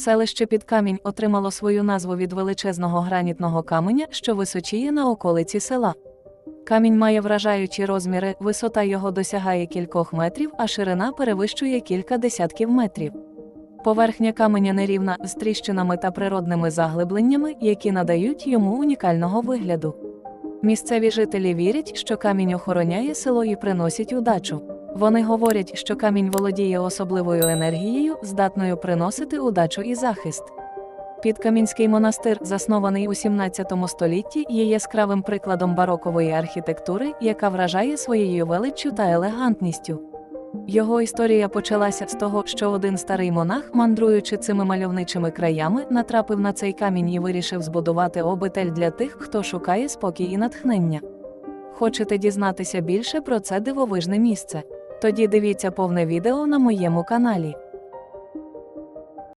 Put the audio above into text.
Селище під камінь отримало свою назву від величезного гранітного каменя, що височіє на околиці села. Камінь має вражаючі розміри, висота його досягає кількох метрів, а ширина перевищує кілька десятків метрів. Поверхня каменя нерівна з тріщинами та природними заглибленнями, які надають йому унікального вигляду. Місцеві жителі вірять, що камінь охороняє село і приносить удачу. Вони говорять, що камінь володіє особливою енергією, здатною приносити удачу і захист. Підкамінський монастир, заснований у 17 столітті, є яскравим прикладом барокової архітектури, яка вражає своєю величчю та елегантністю. Його історія почалася з того, що один старий монах, мандруючи цими мальовничими краями, натрапив на цей камінь і вирішив збудувати обитель для тих, хто шукає спокій і натхнення. Хочете дізнатися більше про це дивовижне місце? Тоді дивіться повне відео на моєму каналі.